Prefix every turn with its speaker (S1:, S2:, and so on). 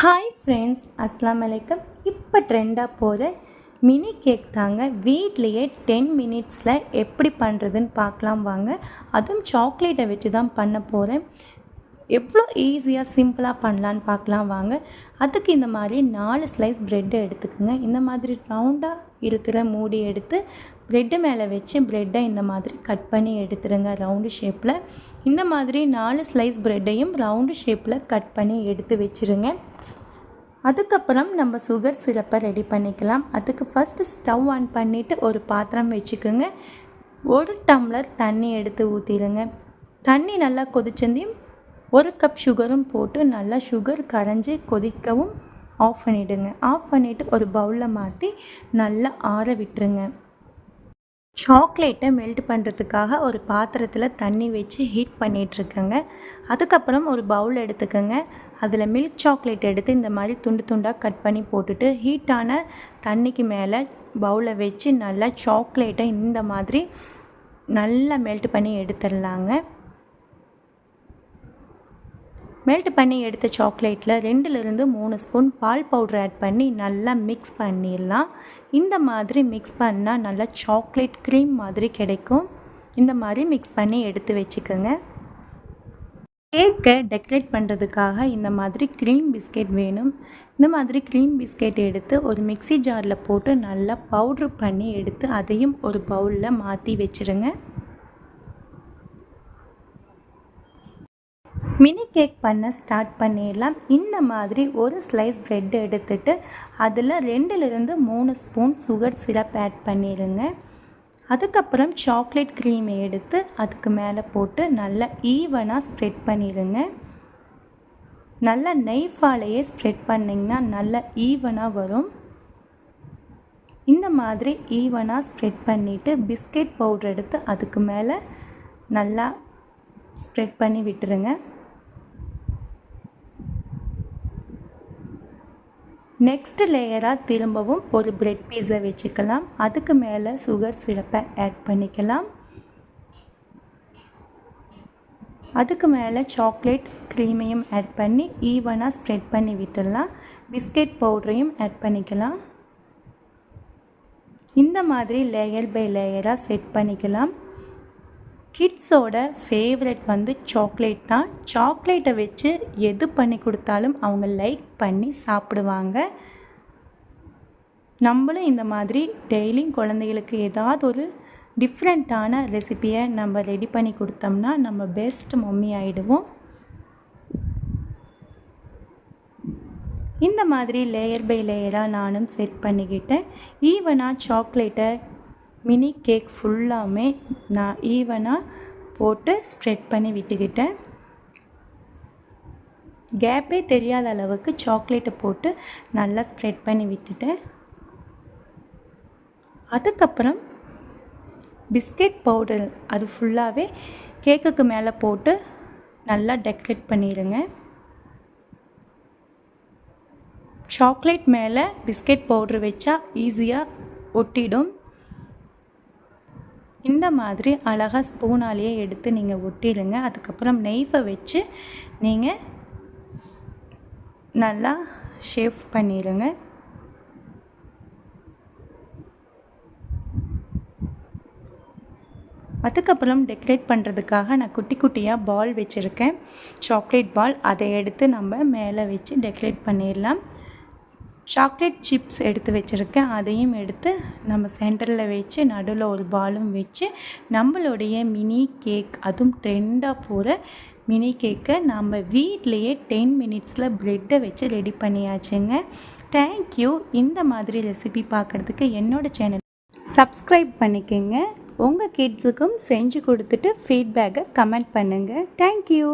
S1: Hi friends அஸ்லாம் வலைக்கம் இப்போ ட்ரெண்டாக போகிற மினி கேக் தாங்க. வீட்லேயே டென் மினிட்ஸில் எப்படி பண்ணுறதுன்னு பார்க்கலாம் வாங்க. அதுவும் சாக்லேட்டை வச்சு தான் பண்ண போகிறேன் எவ்வளோ ஈஸியாக சிம்பிளாக பண்ணலான்னு பார்க்கலாம் வாங்க. அதுக்கு இந்த மாதிரி நாலு ஸ்லைஸ் ப்ரெட்டை எடுத்துக்கோங்க. இந்த மாதிரி ரவுண்டாக இருக்கிற மூடி எடுத்து ப்ரெட்டு மேலே வச்சு ப்ரெட்டை இந்த மாதிரி கட் பண்ணி எடுத்துருங்க ரவுண்டு ஷேப்பில் இந்த மாதிரி நாலு ஸ்லைஸ் ப்ரெட்டையும் ரவுண்டு ஷேப்பில் கட் பண்ணி எடுத்து வச்சுருங்க. அதுக்கப்புறம் நம்ம சுகர் சிரப்பை ரெடி பண்ணிக்கலாம். அதுக்கு ஃபஸ்ட்டு ஸ்டவ் ஆன் பண்ணிவிட்டு ஒரு பாத்திரம் வச்சுக்கோங்க. ஒரு டம்ளர் தண்ணி எடுத்து ஊற்றிடுங்க தண்ணி நல்லா கொதிச்சந்தையும் ஒரு கப் சுகரும் போட்டு நல்லா சுகர் கரைஞ்சி கொதிக்கவும் ஆஃப் பண்ணிவிடுங்க ஆஃப் பண்ணிவிட்டு ஒரு பவுலில் மாற்றி நல்லா ஆற விட்டுருங்க. சாக்லேட்டை மெல்ட் பண்ணுறதுக்காக ஒரு பாத்திரத்தில் தண்ணி வச்சு ஹீட் பண்ணிகிட்ருக்கேங்க அதுக்கப்புறம் ஒரு பவுல் எடுத்துக்கோங்க. அதில் மில்க் சாக்லேட் எடுத்து இந்த மாதிரி துண்டு துண்டாக கட் பண்ணி போட்டுட்டு ஹீட்டான தண்ணிக்கு மேலே பவுலை வச்சு நல்லா சாக்லேட்டை இந்த மாதிரி நல்லா மெல்ட் பண்ணி எடுத்துடலாங்க. மெல்ட் பண்ணி எடுத்த சாக்லேட்டில் ரெண்டுலேருந்து மூணு ஸ்பூன் பால் பவுடர் ஆட் பண்ணி நல்லா மிக்ஸ் பண்ணிடலாம். இந்த மாதிரி மிக்ஸ் பண்ணால் நல்லா சாக்லேட் க்ரீம் மாதிரி கிடைக்கும். இந்த மாதிரி மிக்ஸ் பண்ணி எடுத்து வச்சுக்கோங்க. கேக்கை டெக்கரேட் பண்ணுறதுக்காக இந்த மாதிரி க்ரீம் பிஸ்கெட் வேணும். இந்த மாதிரி க்ரீம் பிஸ்கெட் எடுத்து ஒரு மிக்சி ஜாரில் போட்டு நல்லா பவுட்ரு பண்ணி எடுத்து அதையும் ஒரு பவுலில் மாற்றி வச்சுருங்க. மினி கேக் பண்ண ஸ்டார்ட் பண்ணிடலாம். இந்த மாதிரி ஒரு ஸ்லைஸ் ப்ரெட் எடுத்துட்டு அதில் ரெண்டுலேருந்து மூணு ஸ்பூன் சுகர் சிரப் ஆட் பண்ணிடுங்க. அதுக்கப்புறம் சாக்லேட் க்ரீமை எடுத்து அதுக்கு மேலே போட்டு நல்லா ஈவனாக ஸ்ப்ரெட் பண்ணிடுங்க. நல்லா நெய்ஃபாலையே ஸ்ப்ரெட் பண்ணிங்கன்னா நல்லா ஈவனாக வரும். இந்த மாதிரி ஈவனாக ஸ்ப்ரெட் பண்ணிவிட்டு பிஸ்கெட் பவுடர் எடுத்து அதுக்கு மேலே நல்லா ஸ்ப்ரெட் பண்ணி விட்டுருங்க. நெக்ஸ்ட் லேயராக திரும்பவும் ஒரு பிரெட் பீஸை வச்சுக்கலாம். அதுக்கு மேலே சுகர் சிரப்பை ஆட் பண்ணிக்கலாம். அதுக்கு மேலே சாக்லேட் க்ரீமையும் ஆட் பண்ணி ஈவனாக ஸ்ப்ரெட் பண்ணி விட்டுடலாம். பிஸ்கெட் பவுடரையும் ஆட் பண்ணிக்கலாம். இந்த மாதிரி லேயர் பை லேயராக செட் பண்ணிக்கலாம். கிட்ஸோட ஃபேவரெட் வந்து சாக்லேட் தான். சாக்லேட்டை வச்சு எது பண்ணி கொடுத்தாலும் அவங்க லைக் பண்ணி சாப்பிடுவாங்க. நம்மளும் இந்த மாதிரி டெய்லியும் குழந்தைகளுக்கு ஏதாவது ஒரு டிஃப்ரெண்ட்டான ரெசிப்பியை நம்ம ரெடி பண்ணி கொடுத்தோம்னா நம்ம பெஸ்ட் மம்மி ஆகிடுவோம் இந்த மாதிரி லேயர் பை லேயராக நானும் செட் பண்ணிக்கிட்டேன். ஈவனாக சாக்லேட்டை மினி கேக் ஃபுல்லாமே நான் ஈவனாக போட்டு ஸ்ப்ரெட் பண்ணி விட்டுக்கிட்டேன். கேப்பே தெரியாத அளவுக்கு சாக்லேட்டை போட்டு நல்லா ஸ்ப்ரெட் பண்ணி விட்டுட்டேன். அதுக்கப்புறம் பிஸ்கெட் பவுடர் அது ஃபுல்லாகவே கேக்குக்கு மேலே போட்டு நல்லா டெக்கரேட் பண்ணிடுங்க. சாக்லேட் மேலே பிஸ்கெட் பவுட்ரு வச்சா ஈஸியாக ஒட்டிடும். இந்த மாதிரி அழகாக ஸ்பூனாலேயே எடுத்து நீங்கள் ஒட்டிடுங்க. அதுக்கப்புறம் நெய்ஃபை வச்சு நீங்கள் நல்லா ஷேப் பண்ணிடுங்க. அதுக்கப்புறம் டெக்கரேட் பண்ணுறதுக்காக நான் குட்டி குட்டியாக பால் வச்சுருக்கேன். சாக்லேட் பால் அதை எடுத்து நம்ம மேலே வச்சு டெக்கரேட் பண்ணிடலாம். சாக்லேட் சிப்ஸ் எடுத்து வச்சுருக்கேன். அதையும் எடுத்து நம்ம சென்டரில் வச்சு நடுவில் ஒரு பாலும் வச்சு நம்மளுடைய மினி கேக் அதுவும் ட்ரெண்டாக போகிற மினி கேக்கை நம்ம வீட்லேயே டென் மினிட்ஸில் ப்ரெட்டை வச்சு ரெடி பண்ணியாச்சுங்க. தேங்க்யூ இந்த மாதிரி ரெசிபி பார்க்குறதுக்கு என்னோடய சேனல் சப்ஸ்கிரைப் பண்ணிக்கோங்க. உங்கள் கிட்ஸுக்கும் செஞ்சு கொடுத்துட்டு ஃபீட்பேக்கை கமெண்ட் பண்ணுங்கள் தேங்க்யூ